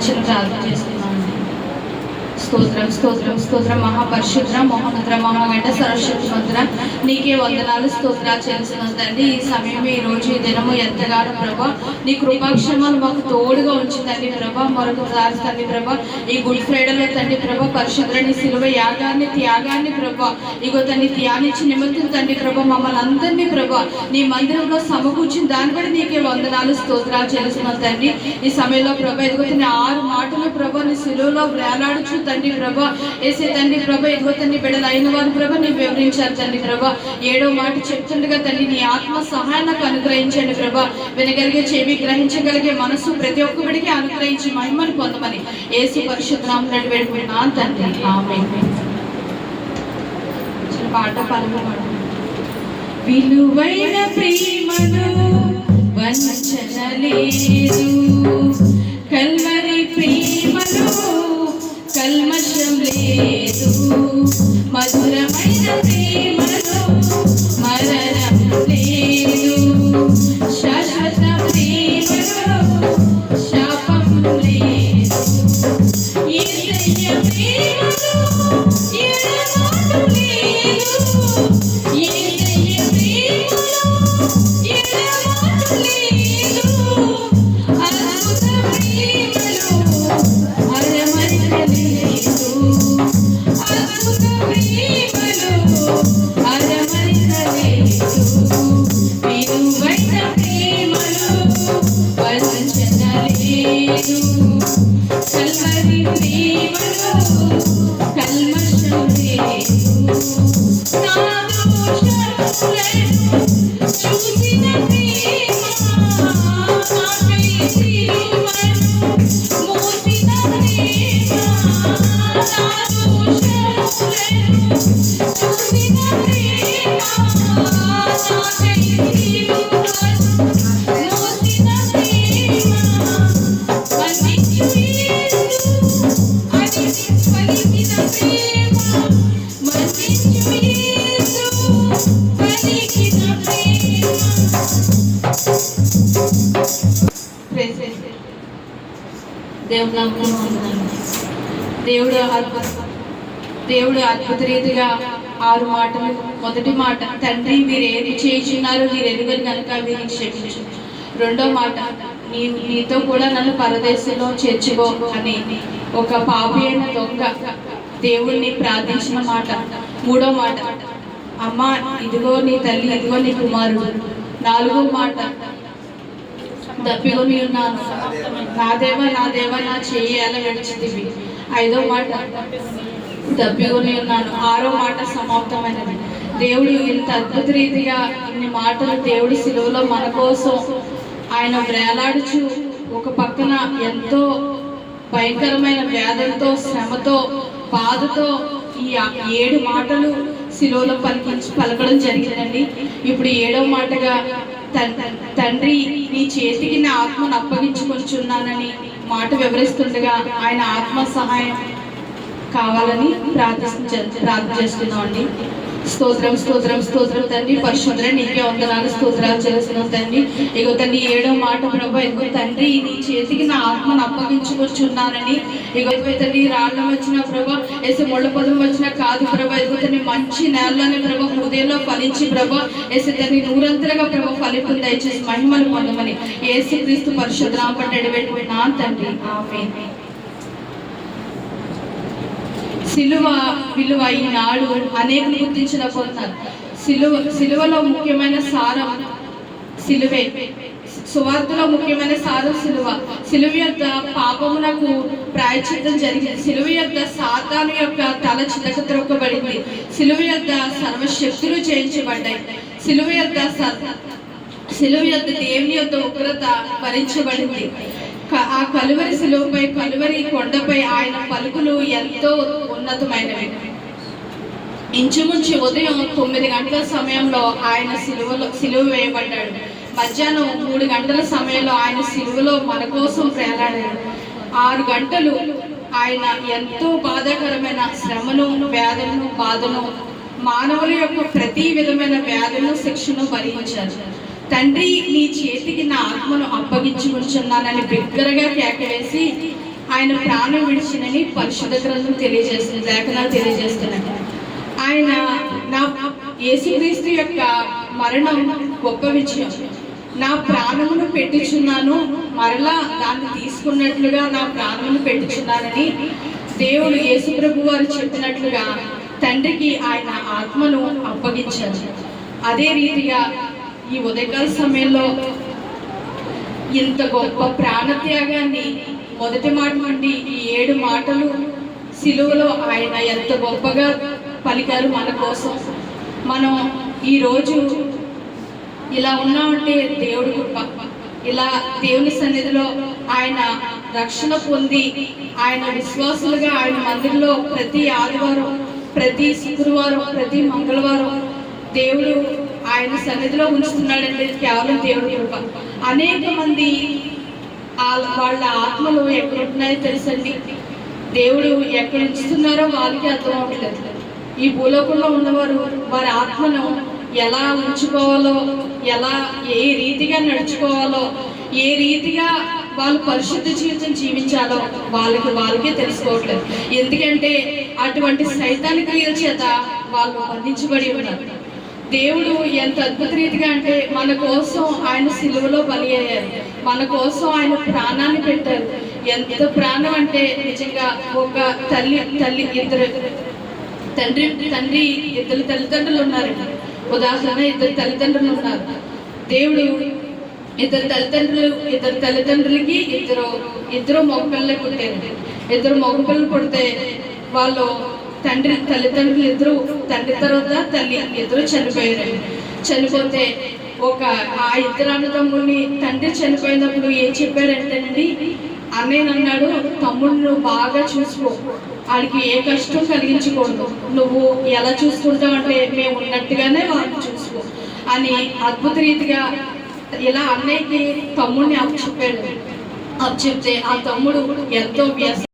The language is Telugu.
children స్తోత్రం స్తోత్రం స్తోత్రం. మహాపరిశుద్ర మోహనద్ర మహాగంట సరస్వతిమంత్ర నీకే వందనాలు స్తోత్రాలు చేసిన తండ్రి. ఈ సమయం ఈ రోజు ఈ దినము ఎంతగానో ప్రభా నీ కృపాక్షమాలు మాకు తోడుగా ఉంచిందండి ప్రభా మరొకసారి తండ్రి ప్రభా ఈ గుడ్ ఫ్రైడేలో తండ్రి ప్రభా పరిశుద్ర నీ సిలువ యాగాన్ని త్యాగాన్ని ప్రభా ఇగో తన్ని ధ్యానించి నిమిత్తం తండ్రి ప్రభా మమ్మల్ని అందరినీ ప్రభా నీ మందిరంలో సమకూర్చిన దాన్ని బట్టి నీకే వందనాలు స్తోత్రాలు చేసిన తండ్రి. ఈ సమయంలో ప్రభా ఇదిగో ఆరు మాటలు ప్రభా నీ సిలువలో వేలాడుచు తండ్రి ప్రభా. ఏసే తండ్రి ప్రభ ఇదిగో తండ్రి బిడ్డలు అయిన వారు ప్రభ నీ వివరించారు తండ్రి ప్రభ. ఏడో మాట చెప్తుండగా తండ్రి నీ ఆత్మ సహాయం నాకు అనుగ్రహించండి ప్రభా. వినగలిగే చెవి గ్రహించగలిగే మనసు ప్రతి ఒక్కడికి అనుగ్రహించి మహిమను పొందమని ఏసు పరిశుద్ధనామం నడి వేడుకున్నా తండ్రి. ఆమె పాట పాడుకోండి విలువైన ప్రేమను వంచన లేదు. కల్వరి ప్రేమలో కల్మషం లేదు. మధు దేవుడు నమ్ముకున్నాను దేవుడు దేవుడు అద్భుత రీతిగా ఆరు మాటలు మొదటి మాట తండ్రి మీరు ఏది చేయించున్నారో? మీరు ఎరుగరు కనుక మీరు క్షమించు. రెండో మాట నీ నీతో కూడా నన్ను పరదేశంలో చేర్చుకో అని. ఒక పాపి అయిన దొంగ దేవుణ్ణి ప్రార్థించిన మాట. మూడో మాట అమ్మ ఇదిగో నీ తల్లి ఇదిగో నీ కుమారుడు. నాలుగో మాట దప్పికొని ఉన్నాను నా దేవ నా దేవ నా చెయ్యి ఎలా విడిచితివి? ఐదో మాట. దప్పికొని ఉన్నాను ఆరో మాట సమాప్తమైనది. దేవుడు ఇంత అద్భుత రీతిగా ఇన్ని మాటలు దేవుడి సిలువలో మన కోసం ఆయన వేలాడుచు ఒక పక్కన ఎంతో భయంకరమైన వ్యాధులతో శ్రమతో బాధతో ఈ ఏడు మాటలు సిలువలో పలికించి పలకడం జరిగిందండి. ఇప్పుడు ఏడో మాటగా తండ్రి నీ చేతికి నా ఆత్మను అప్పగించుకొనిచున్నానని మాట వివరిస్తుండగా ఆయన ఆత్మ సహాయం కావాలని ప్రార్థించ ప్రార్థన చేస్తున్నాం అండి. స్తోత్రం స్తోత్రం స్తోత్రం తండ్రి. పరిశుద్ర నీకే వందనాలు స్తోత్రాలు చేస్తున్నాం తండ్రి. ఇగో తండ్రి ఏడో మాట ప్రభా ఇగో తండ్రి నీ చేతికి నా ఆత్మను అప్పగించుకొచ్చున్నానని. ఇగో తండ్రి రాళ్ళం వచ్చిన ప్రభా వేసే ముళ్ళ పదం వచ్చిన కాదు ప్రభా. ఇదిగో తండ్రి మంచి నేలలోనే ప్రభా హృదయంలో ఫలించి ప్రభా. వేసే తండ్రి నూరంతరగా ప్రభా ఫలింపు దయచేసి మహిమలు పొందమని. ఏసు క్రీస్తు పరిశుద్ధ నామపడ్డ నా తండ్రి. ఆమె సిలువ విలువ ఈనాడు అనేకులు పొందారు సిలువ సిలువలో ముఖ్యమైన సారం సిలువే. సువార్తలో ముఖ్యమైన సారం సిలువ. సిలువ యొక్క పాపమునకు ప్రాయచిత్తం జరిగింది. సిలువ యొక్క సాతాను యొక్క తల చితక త్రొక్కబడింది సిలువ యొక్క సర్వశక్తులు చేయించబడ్డాయి. సిలువ యొక్క సిలువ యొక్క దేవుని యొక్క ఉగ్రత భరించబడింది. ఆ కలువరి సిలువపై కలువరి కొండపై ఆయన పలుకులు ఎంతో ఉన్నతమైనవి ఇంచుమించు ఉదయం తొమ్మిది గంటల సమయంలో ఆయన సిలువలో సిలువ వేయబడ్డాడు. మధ్యాహ్నం మూడు గంటల సమయంలో ఆయన సిలువలో మన కోసం ప్రేలాడాడు ఆరు గంటలు ఆయన ఎంతో బాధాకరమైన శ్రమను వ్యాధులను బాధను మానవుల యొక్క ప్రతి విధమైన వ్యాధులను శిక్షను భరించారు తండ్రి నీ చేతికి నా ఆత్మను అప్పగించుకుంటున్నానని బిగ్గరగా కేకవేసి ఆయన ప్రాణం విడిచినని పరిశుద్ధ గ్రంథం తెలియజేస్తుంది లేఖనాలు తెలియజేస్తున్నాయి. ఆయన నా యేసుక్రీస్తు యొక్క మరణం గొప్ప విజయం. నా ప్రాణమును పెట్టుచున్నాను మరలా దాన్ని తీసుకున్నట్లుగా నా ప్రాణమును పెట్టుచున్నానని దేవుడు యేసుప్రభు వారు చెప్పినట్లుగా తండ్రికి ఆయన ఆత్మను అప్పగించారు. అదే రీతిగా ఈ ఉదయకాల సమయంలో ఇంత గొప్ప ప్రాణత్యాగాన్ని మొదటి మాట నుండి ఈ ఏడు మాటలు సిలువలో ఆయన ఎంత గొప్పగా పలికారు మన కోసం. మనం ఈరోజు ఇలా ఉన్నామంటే దేవుడి కృప. ఇలా దేవుని సన్నిధిలో ఆయన రక్షణ పొంది ఆయన విశ్వాసులుగా ఆయన మందిరంలో ప్రతి ఆదివారం ప్రతి శుక్రవారం ప్రతి మంగళవారం దేవుడు ఆయన సన్నిధిలో ఉంచుతున్నాడంటే కేవలం దేవుడి కృప. అనేక మంది వాళ్ళ ఆత్మలు ఎక్కడున్నాయో తెలుసండి. దేవుడు ఎక్కడ ఇస్తున్నారో వాళ్ళకి అర్థం అవ్వట్లేదు. ఈ భూలోకంలో ఉన్నవారు వారి ఆత్మను ఎలా ఉంచుకోవాలో ఎలా ఏ రీతిగా నడుచుకోవాలో ఏ రీతిగా వాళ్ళు పరిశుద్ధ జీవితం జీవించాలో వాళ్ళకి వాళ్ళకే తెలుసుకోవట్లేదు. ఎందుకంటే అటువంటి సైతాన్ని క్రియల చేత వాళ్ళు బంధించబడి ఉన్నారు. దేవుడు ఎంత అద్భుత రీతిగా అంటే మన కోసం ఆయన సిలువలో బలి అయ్యారు. మన కోసం ఆయన ప్రాణాన్ని పెట్టారు. ఎంత ప్రాణం అంటే నిజంగా ఒక తల్లి తల్లి ఇద్దరు తండ్రి తండ్రి ఇద్దరు తల్లిదండ్రులు ఉన్నారు. ఉదాహరణ ఇద్దరు తల్లిదండ్రులు ఉన్నారు. దేవుడు ఇద్దరు తల్లిదండ్రులు ఇద్దరు తల్లిదండ్రులకి ఇద్దరు ఇద్దరు మగపిల్లలే పుట్టారు ఇద్దరు మగపిల్లలు పుడితే వాళ్ళు తండ్రి తల్లిదండ్రులు ఇద్దరు తండ్రి తర్వాత తల్లి ఇద్దరు చనిపోయారు చనిపోతే ఒక ఆ ఇద్దరు అన్నదమ్ముల్ని తండ్రి చనిపోయినప్పుడు ఏం చెప్పాడంటేనండి అన్నయ్య అన్నాడు తమ్ముడు నువ్వు బాగా చూసుకో. వాడికి ఏ కష్టం కలిగించకూడదు. నువ్వు ఎలా చూసుకుంటావు అంటే మేము ఉన్నట్టుగానే వాడిని చూసుకో. అని అద్భుత రీతిగా ఇలా అన్నయ్యకి తమ్ముడిని అ చెప్తే ఆ తమ్ముడు ఎంతో వ్యస